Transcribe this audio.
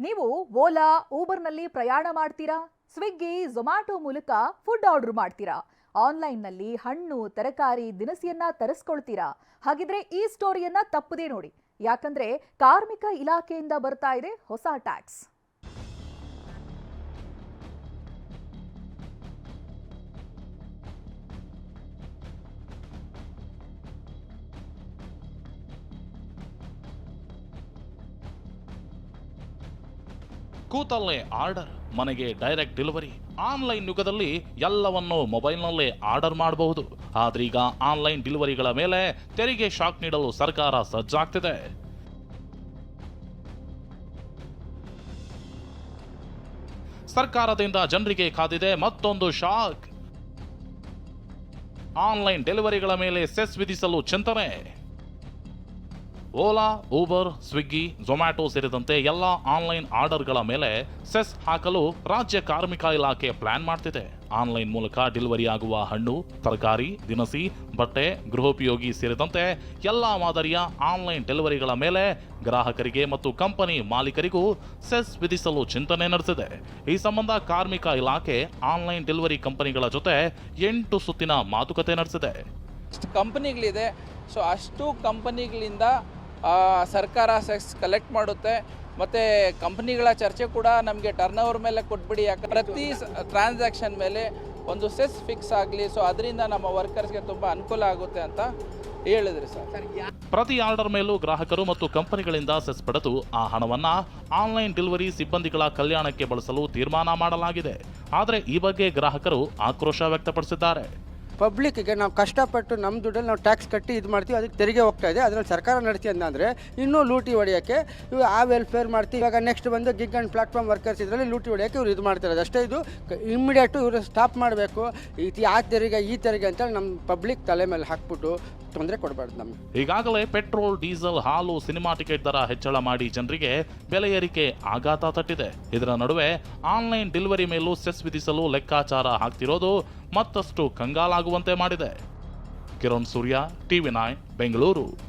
ನೀವು ಓಲಾ, ಊಬರ್ನಲ್ಲಿ ಪ್ರಯಾಣ ಮಾಡ್ತೀರಾ? ಸ್ವಿಗ್ಗಿ ಝೊಮ್ಯಾಟೊ ಮೂಲಕ ಫುಡ್ ಆರ್ಡರ್ ಮಾಡ್ತೀರಾ? ಆನ್ಲೈನ್ನಲ್ಲಿ ಹಣ್ಣು, ತರಕಾರಿ ದಿನಸಿಯನ್ನ ತರಿಸ್ಕೊಳ್ತೀರಾ? ಹಾಗಿದ್ರೆ ಈ ಸ್ಟೋರಿಯನ್ನ ತಪ್ಪದೇ ನೋಡಿ. ಯಾಕಂದ್ರೆ ಕಾರ್ಮಿಕ ಇಲಾಖೆಯಿಂದ ಬರ್ತಾ ಇದೆ ಹೊಸ ಟ್ಯಾಕ್ಸ್. ಕೂತಲ್ಲೇ ಆರ್ಡರ್, ಮನೆಗೆ ಡೈರೆಕ್ಟ್ ಡೆಲಿವರಿ ಆನ್ಲೈನ್ ಯುಗದಲ್ಲಿ ಎಲ್ಲವನ್ನು ಮೊಬೈಲ್ನಲ್ಲೇ ಆರ್ಡರ್ ಮಾಡಬಹುದು. ಆದ್ರೀಗ ಆನ್ಲೈನ್ ಡೆಲಿವರಿಗಳ ಮೇಲೆ ತೆರಿಗೆ ಶಾಕ್ ನೀಡಲು ಸರ್ಕಾರ ಸಜ್ಜಾಗ್ತಿದೆ. ಸರ್ಕಾರದಿಂದ ಜನರಿಗೆ ಕಾದಿದೆ ಮತ್ತೊಂದು ಶಾಕ್ ಆನ್ಲೈನ್ ಡೆಲಿವರಿಗಳ ಮೇಲೆ ಸೆಸ್ ವಿಧಿಸಲು ಚಿಂತನೆ. ಓಲಾ, ಊಬರ್, ಸ್ವಿಗ್ಗಿ, ಝೊಮ್ಯಾಟೊ ಸೇರಿದಂತೆ ಎಲ್ಲ ಆನ್ಲೈನ್ ಆರ್ಡರ್ಗಳ ಮೇಲೆ ಸೆಸ್ ಹಾಕಲು ರಾಜ್ಯ ಕಾರ್ಮಿಕ ಇಲಾಖೆ ಪ್ಲಾನ್ ಮಾಡ್ತಿದೆ. ಆನ್ಲೈನ್ ಮೂಲಕ ಡೆಲಿವರಿ ಆಗುವ ಹಣ್ಣು, ತರಕಾರಿ, ದಿನಸಿ, ಬಟ್ಟೆ, ಗೃಹೋಪಯೋಗಿ ಸೇರಿದಂತೆ ಎಲ್ಲ ಮಾದರಿಯ ಆನ್ಲೈನ್ ಡೆಲಿವರಿಗಳ ಮೇಲೆ ಗ್ರಾಹಕರಿಗೆ ಮತ್ತು ಕಂಪನಿ ಮಾಲೀಕರಿಗೂ ಸೆಸ್ ವಿಧಿಸಲು ಚಿಂತನೆ ನಡೆಸಿದೆ. ಈ ಸಂಬಂಧ ಕಾರ್ಮಿಕ ಇಲಾಖೆ ಆನ್ಲೈನ್ ಡೆಲಿವರಿ ಕಂಪನಿಗಳ ಜೊತೆ ಎಂಟು ಸುತ್ತಿನ ಮಾತುಕತೆ ನಡೆಸಿದೆ. ಕಂಪನಿಗಳಿದೆ. ಸೊ ಅಷ್ಟು ಕಂಪನಿಗಳಿಂದ ಸರ್ಕಾರ ಸೆಕ್ಸ್ ಕಲೆಕ್ಟ್ ಮಾಡುತ್ತೆ. ಮತ್ತು ಕಂಪ್ನಿಗಳ ಚರ್ಚೆ ಕೂಡ ನಮಗೆ ಟರ್ನ್ ಓವರ್ ಮೇಲೆ ಕೊಟ್ಬಿಡಿ. ಯಾಕೆ ಪ್ರತಿ ಟ್ರಾನ್ಸಾಕ್ಷನ್ ಮೇಲೆ ಒಂದು ಸೆಸ್ ಫಿಕ್ಸ್ ಆಗಲಿ ಸೊ ಅದರಿಂದ ನಮ್ಮ ವರ್ಕರ್ಸ್ಗೆ ತುಂಬ ಅನುಕೂಲ ಆಗುತ್ತೆ ಅಂತ ಹೇಳಿದ್ರಿ ಸರ್. ಪ್ರತಿ ಆರ್ಡರ್ ಮೇಲೂ ಗ್ರಾಹಕರು ಮತ್ತು ಕಂಪನಿಗಳಿಂದ ಸೆಸ್ ಪಡೆದು ಆ ಹಣವನ್ನು ಆನ್ಲೈನ್ ಡೆಲಿವರಿ ಸಿಬ್ಬಂದಿಗಳ ಕಲ್ಯಾಣಕ್ಕೆ ಬಳಸಲು ತೀರ್ಮಾನ ಮಾಡಲಾಗಿದೆ. ಆದರೆ ಈ ಬಗ್ಗೆ ಗ್ರಾಹಕರು ಆಕ್ರೋಶ ವ್ಯಕ್ತಪಡಿಸಿದ್ದಾರೆ. ಪಬ್ಲಿಕ್ಗೆ ನಾವು ಕಷ್ಟಪಟ್ಟು ನಮ್ಮ ದುಡ್ಡಲ್ಲಿ ನಾವು ಟ್ಯಾಕ್ಸ್ ಕಟ್ಟಿ ಇದು ಮಾಡ್ತೀವಿ, ಅದಕ್ಕೆ ತೆರಿಗೆ ಹೋಗ್ತಾ ಇದೆ. ಅದರಲ್ಲಿ ಸರ್ಕಾರ ನಡೆಸಿ ಅಂದರೆ ಇನ್ನೂ ಲೂಟಿ ಹೊಡೆಯೋಕ್ಕೆ, ಇವು ಆ ವೆಲ್ಫೇರ್ ಮಾಡ್ತೀವಿ. ಇವಾಗ ನೆಕ್ಸ್ಟ್ ಬಂದು ಗಿಗ್ ಆ್ಯಂಡ್ ಪ್ಲಾಟ್ಫಾರ್ಮ್ ವರ್ಕರ್ಸ್ ಇದರಲ್ಲಿ ಲೂಟಿ ಹೊಡೆಯೋಕ್ಕೆ ಇವ್ರು ಇದು ಮಾಡ್ತಾರೆ ಅಷ್ಟೇ ಇದು ಇಮ್ಮಿಡಿಯೇಟು ಇವರು ಸ್ಟಾಪ್ ಮಾಡಬೇಕು. ಈ ಆ ತೆರಿಗೆ, ಈ ತೆರಿಗೆ ಅಂತೇಳಿ ನಮ್ಮ ಪಬ್ಲಿಕ್ ತಲೆ ಮೇಲೆ ಹಾಕ್ಬಿಟ್ಟು ತೊಂದರೆ ಕೊಡಬಾರ್ದು ನಮಗೆ. ಈಗಾಗಲೇ ಪೆಟ್ರೋಲ್, ಡೀಸೆಲ್, ಹಾಲು, ಸಿನಿಮಾ ಟಿಕೆಟ್ ದರ ಹೆಚ್ಚಳ ಮಾಡಿ ಜನರಿಗೆ ಬೆಲೆ ಏರಿಕೆ ಆಘಾತ ತಟ್ಟಿದೆ. ಇದರ ನಡುವೆ ಆನ್ಲೈನ್ ಡೆಲಿವರಿ ಮೇಲೂ ಸೆಸ್ ವಿಧಿಸಲು ಲೆಕ್ಕಾಚಾರ ಹಾಕ್ತಿರೋದು ಮತ್ತಷ್ಟು ಕಂಗಾಲಾಗುವಂತೆ ಮಾಡಿದೆ. Kiran Surya TV nine Bengaluru.